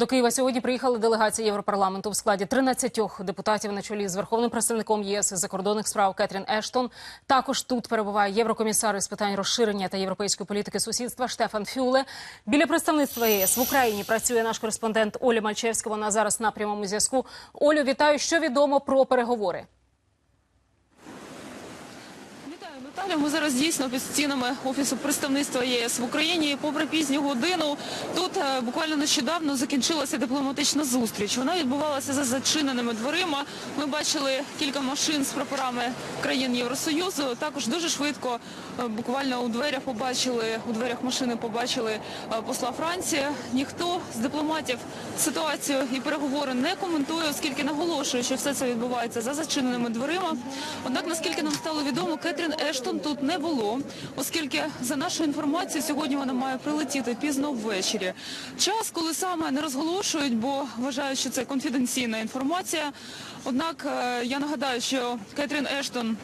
До Києва сьогодні приїхали делегації Європарламенту в складі 13 депутатів на чолі з верховним представником ЄС закордонних справ Кетрін Ештон. Також тут перебуває єврокомісар із питань розширення та європейської політики сусідства Штефан Фюле. Біля представництва ЄС в Україні працює наш кореспондент Оля Мальчевська. Вона зараз на прямому зв'язку. Олю, вітаю. Що відомо про переговори? Наталя. Ми зараз дійсно під стінами офісу представництва ЄС в Україні. Попри пізню годину, тут е, буквально нещодавно закінчилася дипломатична зустріч. Вона відбувалася за зачиненими дверима. Ми бачили кілька машин з прапорами країн Євросоюзу. Також дуже швидко, е, буквально у дверях побачили у дверях машини побачили е, посла Франції. Ніхто з дипломатів ситуацію і переговори не коментує, оскільки наголошує, що все це відбувається за зачиненими дверима. Однак, наскільки нам стало відомо, Кетрін Ештон тут не було, оскільки за нашою інформацією сьогодні вона має прилетіти пізно ввечері. Час, коли саме не розголошують, бо вважають, що це конфіденційна інформація. Однак е, я нагадаю, що Кетрін Ештон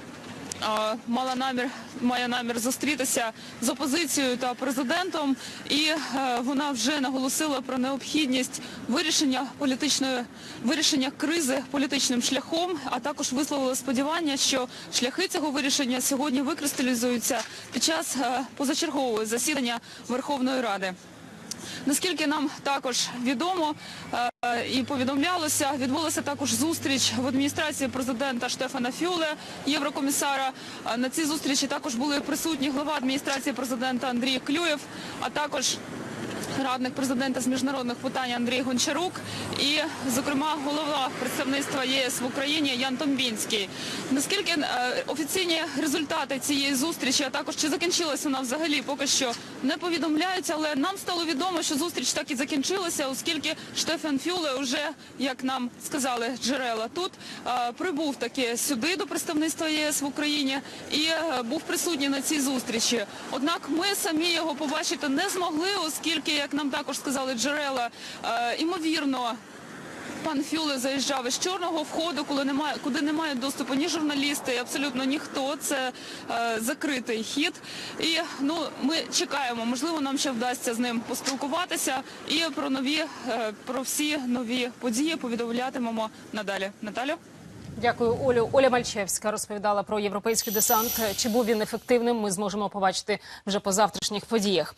мала намір має намір зустрітися з опозицією та президентом, і е, вона вже наголосила про необхідність вирішення політичної вирішення кризи політичним шляхом, а також висловила сподівання, що шляхи цього вирішення сьогодні викристалізуються під час е, позачергового засідання Верховної Ради. Наскільки нам також відомо е, і повідомлялося, відбулася також зустріч в адміністрації президента Штефана Фюле, єврокомісара. Е, На цій зустрічі також були присутні глава адміністрації президента Андрій Клюєв, а також радник президента з міжнародних питань Андрій Гончарук і, зокрема, голова представництва ЄС в Україні Ян Томбінський. Наскільки е, офіційні результати цієї зустрічі, а також чи закінчилася вона взагалі, поки що не повідомляються, але нам стало відомо, що зустріч так і закінчилася, оскільки Штефан Фюле вже, як нам сказали джерела тут, е, прибув таки сюди до представництва ЄС в Україні і е, був присутній на цій зустрічі. Однак ми самі його побачити не змогли, оскільки, як нам також сказали джерела, е, імовірно. Пан Фюле заїжджав із чорного входу, коли немає, куди не доступу ні журналісти, абсолютно ніхто. Це е, закритий хід. І ну ми чекаємо. Можливо, нам ще вдасться з ним поспілкуватися і про нові е, про всі нові події повідомлятимемо надалі. Наталю? Дякую, Олю. Оля Мальчевська розповідала про європейський десант. Чи був він ефективним? Ми зможемо побачити вже по завтрашніх подіях.